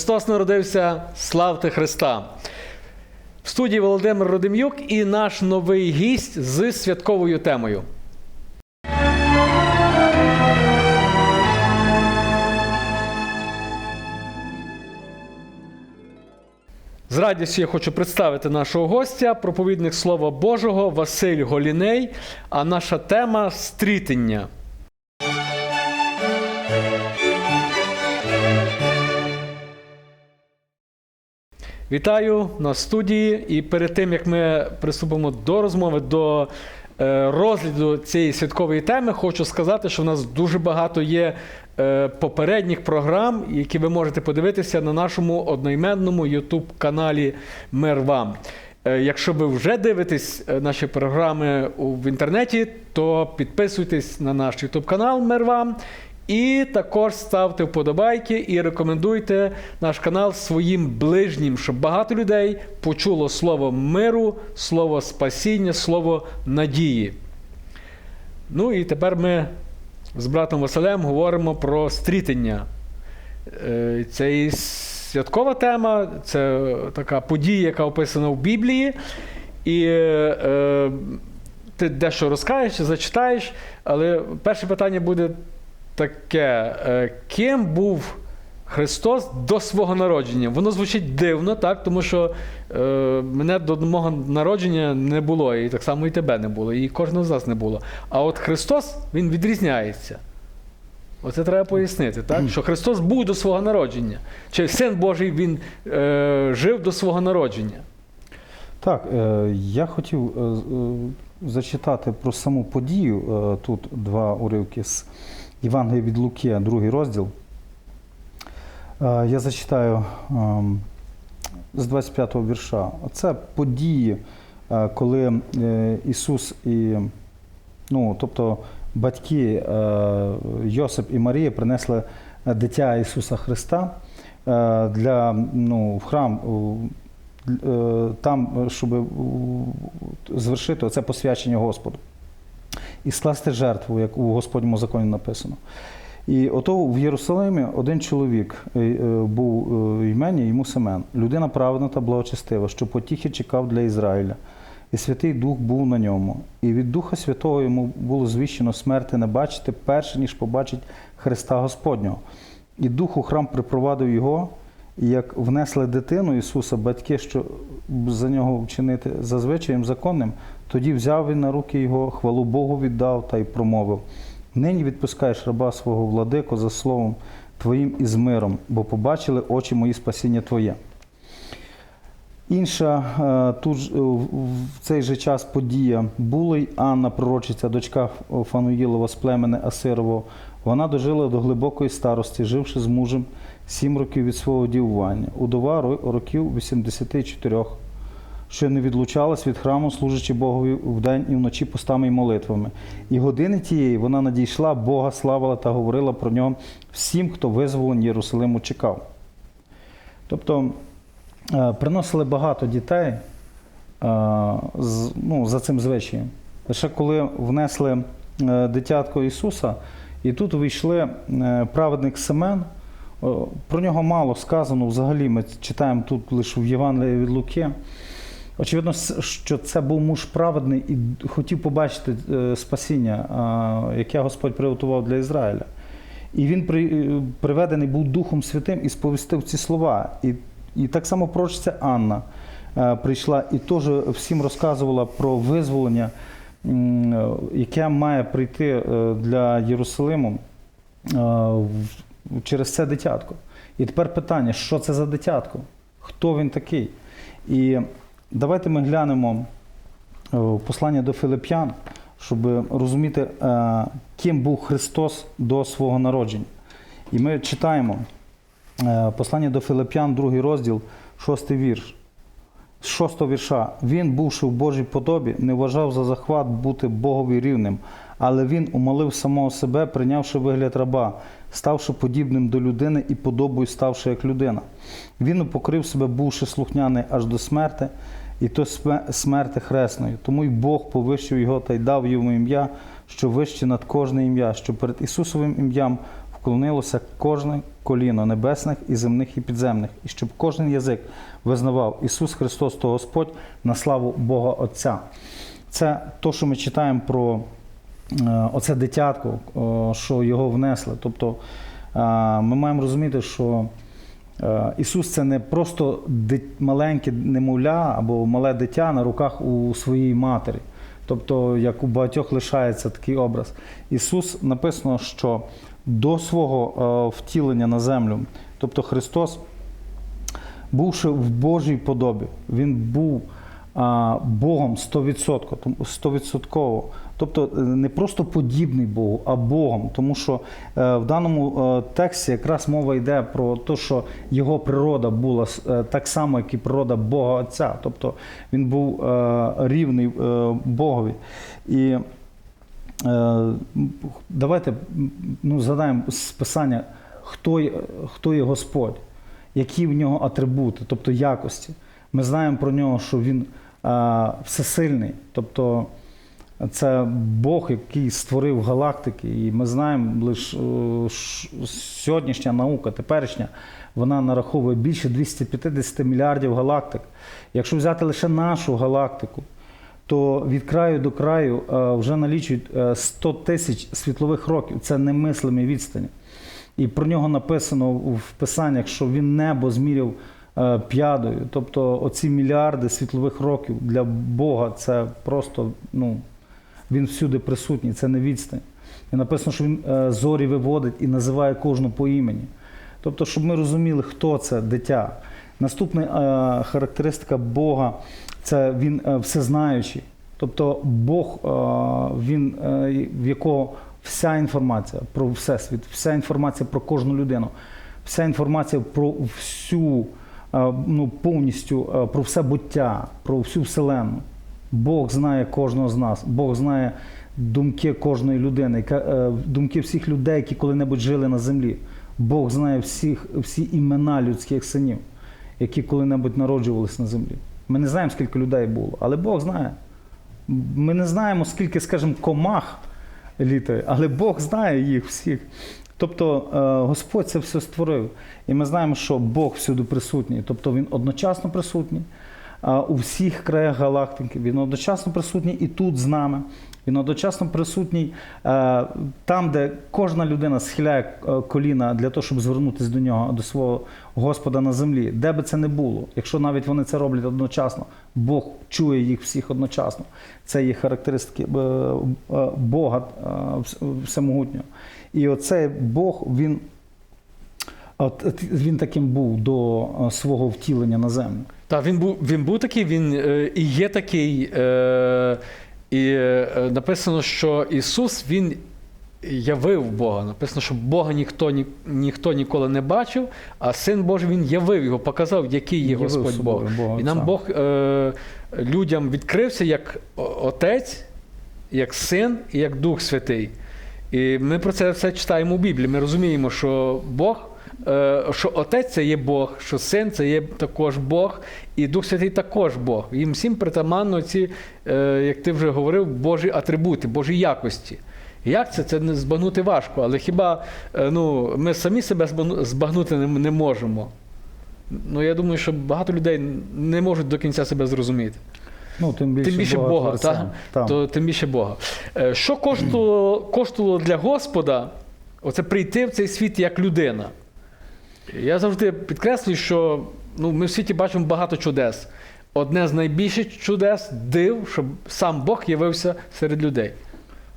Христос народився, славте Христа! В студії Володимир Родим'юк і наш новий гість з святковою темою. З радістю я хочу представити нашого гостя, проповідник Слова Божого Василь Голіней. А наша тема стрітення. Вітаю на студії. І перед тим як ми приступимо до розмови, до е, розгляду цієї святкової теми, хочу сказати, що в нас дуже багато є е, попередніх програм, які ви можете подивитися на нашому одноіменному youtube каналі Мир вам. Е, Якщо ви вже дивитесь наші програми в інтернеті, то підписуйтесь на наш YouTube канал Мир вам. І також ставте вподобайки і рекомендуйте наш канал своїм ближнім, щоб багато людей почуло слово миру, слово спасіння, слово надії. Ну і тепер ми з братом Василем говоримо про стрітення. Е, Це і святкова тема, це така подія, яка описана в Біблії. І е, е, ти дещо розкажеш, зачитаєш, але перше питання буде таке: е, ким був Христос до свого народження? Воно звучить дивно, так? тому що е, мене до мого народження не було, і так само і тебе не було, і кожного з нас не було. А от Христос він відрізняється. Оце треба пояснити, так? що Христос був до свого народження. Чи Син Божий Він е, жив до свого народження? Так, е, я хотів е, е, зачитати про саму подію. Е, Тут два уривки з Євангелія від Луки, другий розділ. Е, Я зачитаю ем, з 25-го вірша. Це події, е, коли е, Ісус і, ну, тобто батьки Йосип і Марія принесли дитя Ісуса Христа для, ну, в храм. там, щоб звершити оце посвячення Господу і скласти жертву, як у Господньому законі написано. І ото в Єрусалимі один чоловік е, е, був е, імені, йому Семен, людина праведна та благочестива, що потіхи чекав для Ізраїля. І Святий Дух був на ньому. І від Духа Святого йому було звіщено смерти не бачити перше, ніж побачить Христа Господнього. І Дух у храм припровадив його, як внесли дитину Ісуса, батьки, що за нього вчинити за звичаєм законним, тоді взяв він на руки його, хвалу Богу віддав та й промовив: Нині відпускаєш раба свого владико за словом Твоїм і з миром, бо побачили очі мої спасіння Твоє. Інша е, тут е, в в цей же час подія була й Анна, пророчиця, дочка Фануїлова з племени Асирового. Вона дожила до глибокої старості, живши з мужем сім років від свого дівування, удова ро- років 84, що не відлучалась від храму, служачи Богові вдень і вночі постами й молитвами. І години тієї вона надійшла, Бога славила та говорила про нього всім, хто визволень Єрусалиму чекав. Тобто е, приносили багато дітей е, ну, за цим звичаєм. Лише коли внесли е, дитятко Ісуса, і тут увійшли е, праведник Семен. О, Про нього мало сказано взагалі. Ми читаємо тут лише в Євангелії від Луки. Очевидно, що це був муж праведний і хотів побачити е, спасіння, яке Господь приготував для Ізраїля. І він е, приведений був Духом Святим і сповістив ці слова. І, і так само пророчиця Анна е, прийшла і теж всім розказувала про визволення, е, яке має прийти е, для Єрусалиму е, через це дитятко. І тепер питання, що це за дитятко? Хто він такий? І давайте ми глянемо е, послання до Филип'ян, щоб розуміти, е, ким був Христос до свого народження. І ми читаємо е, послання до Филип'ян, другий розділ, шостий вірш. З шостого вірша. Він, бувши в Божій подобі, не вважав за захват бути Богові рівним, але він умолив самого себе, прийнявши вигляд раба, ставши подібним до людини і подобою ставши як людина. Він упокрив себе, бувши слухняний аж до смерти, і то смерти хресної. Тому й Бог повищив його та й дав йому ім'я, що вище над кожне ім'я, що перед Ісусовим ім'ям вклонилося кожне коліно небесних і земних і підземних, і щоб кожен язик визнавав Ісус Христос то Господь на славу Бога Отця. Це то, що ми читаємо про оце дитятко, що його внесли. Тобто е, ми маємо розуміти, що е, Ісус це не просто маленьке немовля або мале дитя на руках у своїй матері. Тобто, як у багатьох лишається такий образ. Ісус написано, що до свого е, втілення на землю, тобто Христос, бувши в Божій подобі, Він був Богом 100%, тому- 100%. Тобто е, не просто подібний Богу, а Богом. Тому що е, в даному е, тексті якраз мова йде про те, що його природа була так само, як і природа Бога Отця. Тобто він був рівний Богові. І Давайте ну, згадаємо з писання, хто, хто є Господь, які в нього атрибути, тобто якості. Ми знаємо про нього, що він всесильний, тобто це Бог, який створив галактики. І ми знаємо лише сьогоднішня наука, теперішня, вона нараховує більше 250 мільярдів галактик. Якщо взяти лише нашу галактику, то від краю до краю е, вже налічують е, 100 тисяч світлових років. Це немислимі відстані. І про нього написано в писаннях, що він небо зміряв е, п'ядою. Тобто оці мільярди світлових років для Бога це просто ну, він всюди присутній, це не відстань. І написано, що він е, зорі виводить і називає кожну по імені. Тобто, щоб ми розуміли, хто це дитя. Наступна е, характеристика Бога це він е, всезнаючий. Тобто Бог, він, в якого вся інформація про всесвіт, вся інформація про кожну людину, вся інформація про всю, ну, повністю про все буття, про всю вселенну. Бог знає кожного з нас, Бог знає думки кожної людини, е, думки всіх людей, які коли-небудь жили на землі. Бог знає всіх, всі імена людських синів, які коли-небудь народжувалися на землі. Ми не знаємо, скільки людей було, але Бог знає. Ми не знаємо, скільки, скажімо, комах літає, але Бог знає їх всіх. Тобто е, Господь це все створив. І ми знаємо, що Бог всюди присутній. Тобто Він одночасно присутній у всіх краях галактики. Він одночасно присутній і тут з нами. Він одночасно присутній е, там, де кожна людина схиляє е, коліна для того, щоб звернутися до нього, до свого Господа на землі, де би це не було. Якщо навіть вони це роблять одночасно, Бог чує їх всіх одночасно. Це є характеристики е, Бога всемогутнього. І оцей Бог, він, він таким був до свого втілення на землю. Так, він був, він був такий, він е, і є такий. Е, і е, написано, що Ісус Він явив Бога. Написано, що Бога ніхто, ні, ніхто ніколи не бачив, а Син Божий Він явив його, показав, який є Господь Бог. Бога І нам. Бог е, людям відкрився як Отець, як Син і як Дух Святий. І ми про це все читаємо у Біблії. Ми розуміємо, що Бог, що Отець це є Бог, що Син це є також Бог, і Дух Святий також Бог. Їм всім притаманно ці, е, як ти вже говорив, Божі атрибути, Божі якості. Як це? Це не збагнути важко, але хіба е, ну, ми самі себе збагнути не, можемо? Ну, я думаю, що багато людей не можуть до кінця себе зрозуміти. Ну, тим більше, Тим більше Бога, Творця. так? Так. То тим більше Бога. Е, Що коштувало, коштувало для Господа оце прийти в цей світ як людина? Я завжди підкреслюю, що ну, ми в світі бачимо багато чудес. Одне з найбільших чудес див, щоб сам Бог явився серед людей.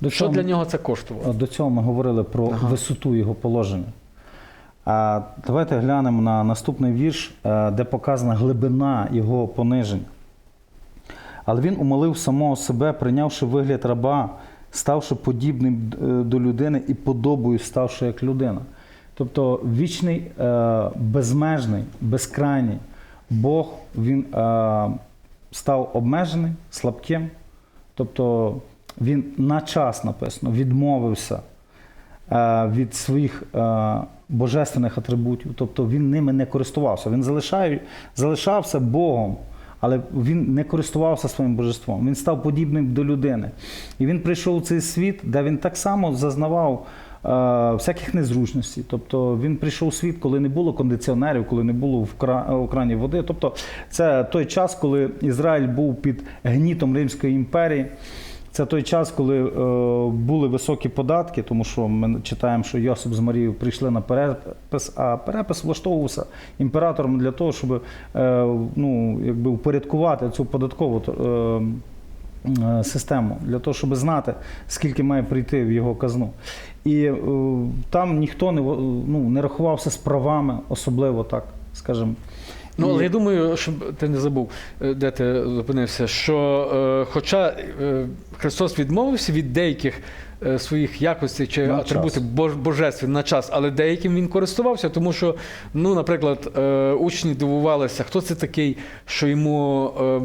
До Що цього- для нього це коштувало? До цього ми говорили про Ага. висоту його положення. А давайте глянемо на наступний вірш, е, де показана глибина його пониження. Але він умолив самого себе, прийнявши вигляд раба, ставши подібним е, до людини і подобою ставши як людина. Тобто вічний, е, безмежний, безкрайній Бог він е, став обмежений, слабким. Тобто він на час написано відмовився е, від своїх божественних атрибутів, тобто він ними не користувався. Він залишався Богом, але він не користувався своїм божеством. Він став подібним до людини. І він прийшов у цей світ, де він так само зазнавав всяких незручностей. Тобто він прийшов у світ, коли не було кондиціонерів, коли не було в крані води. Тобто це той час, коли Ізраїль був під гнітом Римської імперії. Це той час, коли е, були високі податки, тому що ми читаємо, що Йосип з Марією прийшли на перепис, а перепис влаштовувався імператором для того, щоб е, ну, якби упорядкувати цю податкову е, е, систему, для того, щоб знати, скільки має прийти в його казну. І е, там ніхто не, ну, не рахувався з правами, особливо так, скажімо. Ну, але я думаю, щоб ти не забув, е, де ти зупинився, що е, хоча е, Христос відмовився від деяких е, своїх якостей чи На атрибутів час. бож, божествів на час, але деяким він користувався, тому що, ну, наприклад, е, учні дивувалися, хто це такий, що йому е,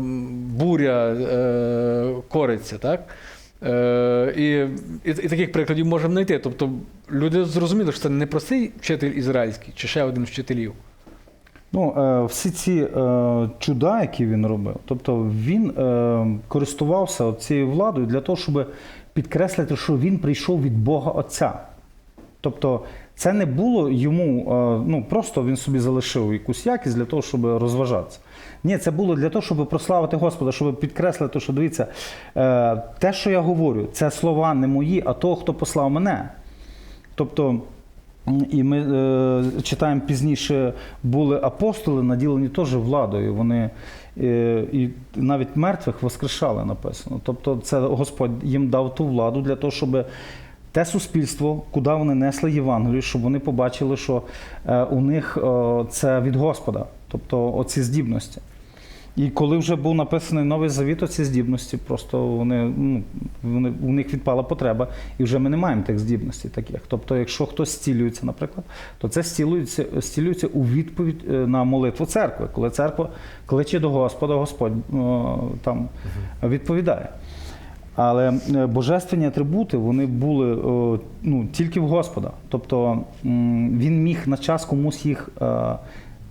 буря е, кориться, так? Е, і, і, і таких прикладів можемо знайти. Тобто люди зрозуміли, що це не простий вчитель ізраїльський, чи ще один з вчителів. Ну, е, всі ці е, чуда, які він робив, тобто він е, користувався цією владою для того, щоб підкреслити, що він прийшов від Бога Отця. Тобто, це не було йому, е, ну просто він собі залишив якусь якість для того, щоб розважатися. Ні, це було для того, щоб прославити Господа, щоб підкреслити, що дивіться, е, те, що я говорю, це слова не мої, а того, хто послав мене. Тобто, і ми е, читаємо пізніше, були апостоли, наділені теж владою. Вони і навіть мертвих воскрешали написано. Тобто, це Господь їм дав ту владу для того, щоб те суспільство, куди вони несли Євангелію, щоб вони побачили, що е, у них е, це від Господа, тобто оці здібності. І коли вже був написаний новий завіт, оці здібності, просто вони, ну, вони, у них відпала потреба, і вже ми не маємо тих здібностей таких. Тобто, якщо хтось зцілюється, наприклад, то це зцілюється, зцілюється у відповідь е, на молитву церкви. Коли церква кличе до Господа, Господь е, там відповідає. Але е, божественні атрибути вони були ну, тільки в Господа. Тобто він міг на час комусь їх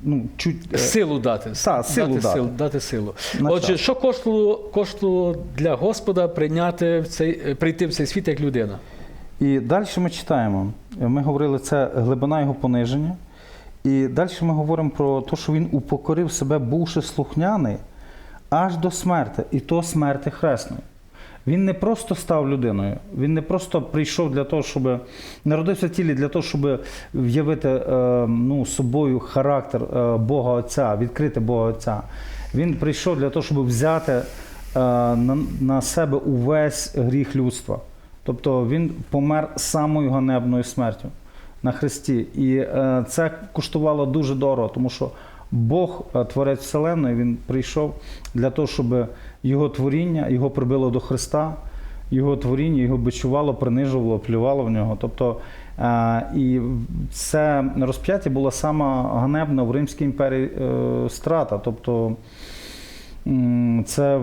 ну, чуть. е, Силу дати. Та, силу дати. Силу, дати силу. На Отже, що коштувало, коштувало для Господа прийняти в цей, е, прийти в цей світ як людина? І далі ми читаємо. Ми говорили, це глибина його пониження. І далі ми говоримо про те, що він упокорив себе, бувши слухняний, аж до смерти, і то смерти хресної. Він не просто став людиною, він не просто прийшов для того, щоб народився в тілі для того, щоб в'явити е, ну, собою характер е, Бога Отця, відкрити Бога Отця. Він прийшов для того, щоб взяти е, на, себе увесь гріх людства. Тобто він помер самою ганебною смертю на Христі. І це коштувало дуже дорого, тому що Бог, е, творець Вселеної, він прийшов для того, щоб його творіння, його прибило до Христа, його творіння, його бичувало, принижувало, плювало в нього. Тобто, е, і це розп'яття було саме ганебна в Римській імперії е, страта. Тобто, Це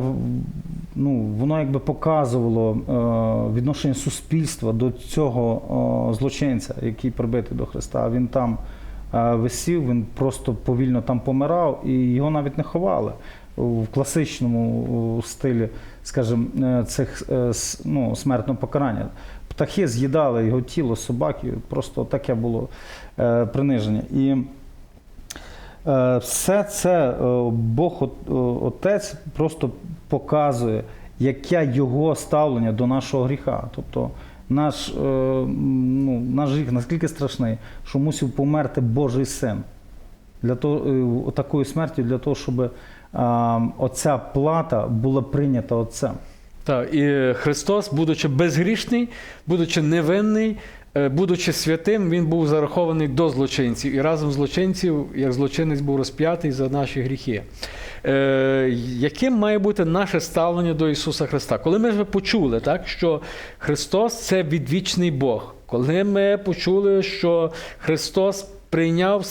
ну, воно якби показувало відношення суспільства до цього злочинця, який прибитий до Христа. Він там висів, він просто повільно там помирав, і його навіть не ховали в класичному е, стилі, скажімо, е, цих е, ну, смертного покарання. Птахи з'їдали його тіло, собаки, просто таке було е, приниження. І Е, Все це е, Бог е, Отець просто показує, яке його ставлення до нашого гріха. Тобто наш, е, ну, наш гріх наскільки страшний, що мусив померти Божий син. Для того, е, такою смертю, для того, щоб е, оця плата була прийнята Отцем. Так, і Христос, будучи безгрішний, будучи невинний, будучи святим, він був зарахований до злочинців. І разом злочинців, як злочинець, був розп'ятий за наші гріхи. Е, яким має бути наше ставлення до Ісуса Христа? Коли ми вже почули, так, що Христос це відвічний Бог, коли ми почули, що Христос прийняв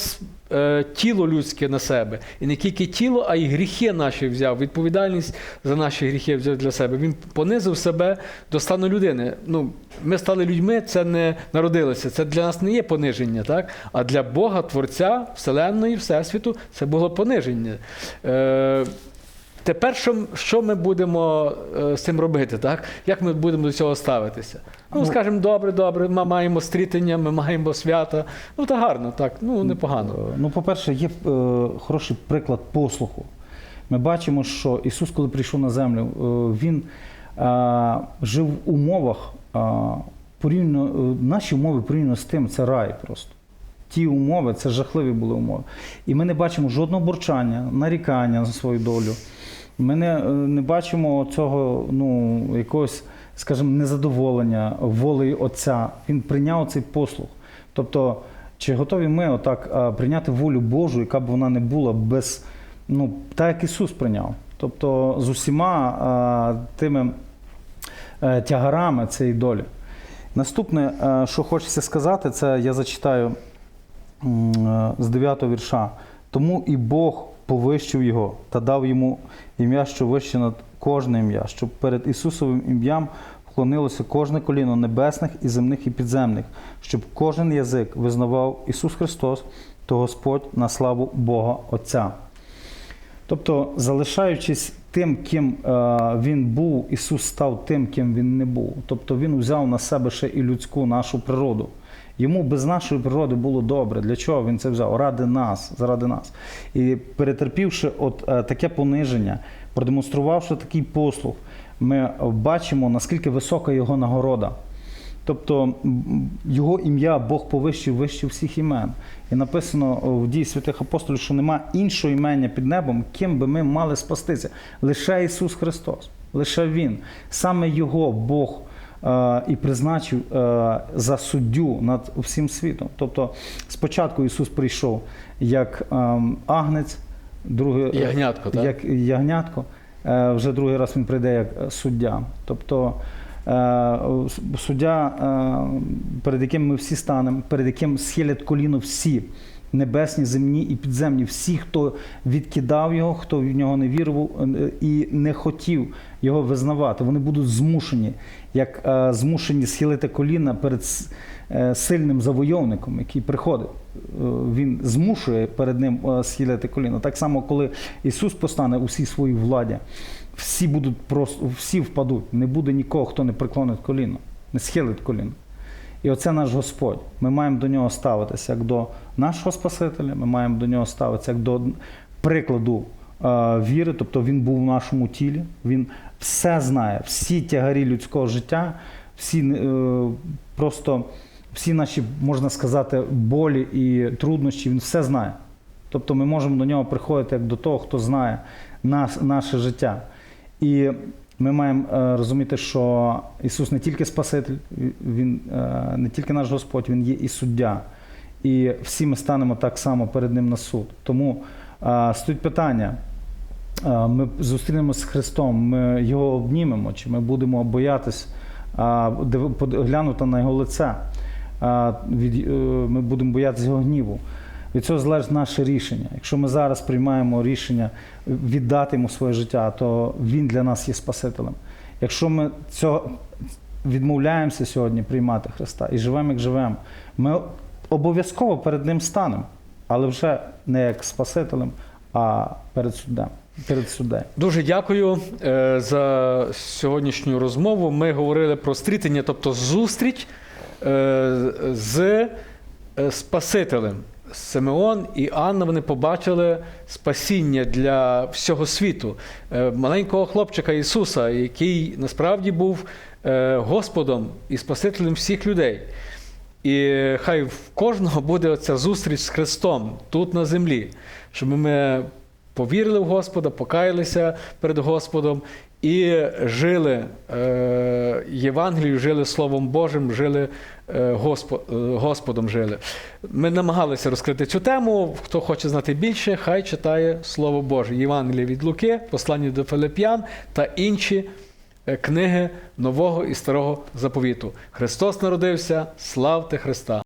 е, тіло людське на себе, і не тільки тіло, а й гріхи наші взяв, відповідальність за наші гріхи взяв для себе. Він понизив себе до стану людини. Ну, ми стали людьми, це не народилося. Це для нас не є пониження, так? А для Бога, Творця, Вселенної, Всесвіту, це було пониження. Е, Тепер що, що ми будемо е, з цим робити? Так? Як ми будемо до цього ставитися? Ну, Ну, скажемо, добре, добре, ми маємо стрітення, ми маємо свята. Ну, та гарно, так, ну непогано. Е, Ну, по-перше, є е, хороший приклад послуху. Ми бачимо, що Ісус, коли прийшов на землю, е, Він е, жив в умовах, е, порівняно, е, наші умови порівняно з тим, це рай просто. Ті умови, це жахливі були умови. І ми не бачимо жодного бурчання, нарікання на свою долю. Ми не, е, не бачимо цього, ну, якогось, скажімо, незадоволення волею Отця. Він прийняв цей послух. Тобто, чи готові ми отак прийняти волю Божу, яка б вона не була без, ну, так як Ісус прийняв. Тобто з усіма а, тими е, тягарами цієї долі. Наступне, е, що хочеться сказати, це я зачитаю е, з 9 вірша. Тому і Бог повищив його та дав йому ім'я, що вище над кожне ім'я, щоб перед Ісусовим ім'ям вклонилося кожне коліно небесних і земних і підземних, щоб кожен язик визнавав Ісус Христос, то Господь на славу Бога Отця. Тобто, залишаючись тим, ким е, він був, Ісус став тим, ким він не був. Тобто Він взяв на себе ще і людську нашу природу. Йому без нашої природи було добре. Для чого він це взяв? Ради нас, заради нас. І перетерпівши от е, таке пониження, продемонструвавши такий послуг, ми бачимо, наскільки висока його нагорода. Тобто його ім'я Бог повищив вище всіх імен. І написано в дії святих апостолів, що нема іншого імення під небом, ким би ми мали спастися. Лише Ісус Христос, лише Він. Саме Його Бог е, і призначив е, за суддю над всім світом. Тобто спочатку Ісус прийшов як ем, агнець, другий Ягнятко, так? як ягнятко. Е, Вже другий раз він прийде як е, суддя. Тобто е, суддя, е, перед яким ми всі станемо, перед яким схилять коліно всі. Небесні, земні і підземні, всі, хто відкидав його, хто в нього не вірував е, і не хотів його визнавати, вони будуть змушені, як е, змушені схилити коліна перед е, сильним завойовником, який приходить. Е, Він змушує перед ним е, схилити коліна. Так само, коли Ісус постане у всій своїй владі, всі будуть просто всі впадуть. Не буде нікого, хто не преклонить коліно, не схилить коліно. І оце наш Господь. Ми маємо до нього ставитися як до нашого Спасителя, ми маємо до нього ставитися як до прикладу е, віри, тобто він був в нашому тілі, він все знає, всі тягарі людського життя, всі е, просто всі наші, можна сказати, болі і труднощі, він все знає. Тобто ми можемо до нього приходити як до того, хто знає нас, наше життя. І ми маємо е, розуміти, що Ісус не тільки Спаситель, Він е, не тільки наш Господь, Він є і суддя. І всі ми станемо так само перед Ним на суд. Тому е, стоїть питання. Ми зустрінемося з Христом, ми його обнімемо, чи ми будемо боятись глянути на його лице. Ми будемо боятися його гніву. Від цього залежить наше рішення. Якщо ми зараз приймаємо рішення віддати йому своє життя, то він для нас є Спасителем. Якщо ми цього відмовляємося сьогодні приймати Христа і живемо, як живемо, ми обов'язково перед Ним станемо, але вже не як Спасителем, а перед суддем. Перед суддею. Дуже дякую е, за сьогоднішню розмову. Ми говорили про стрітення, тобто зустріч е, з е, Спасителем. Симеон і Анна вони побачили спасіння для всього світу, Е, маленького хлопчика Ісуса, який насправді був е, Господом і Спасителем всіх людей. І хай в кожного буде оця зустріч з Христом тут на землі, щоб ми повірили в Господа, покаялися перед Господом і жили е, Євангелією, жили Словом Божим, жили е, е, Господом жили. Ми намагалися розкрити цю тему. Хто хоче знати більше, хай читає Слово Боже. Євангеліє від Луки, послання до Филип'ян та інші е, книги Нового і Старого заповіту. Христос народився, славте Христа!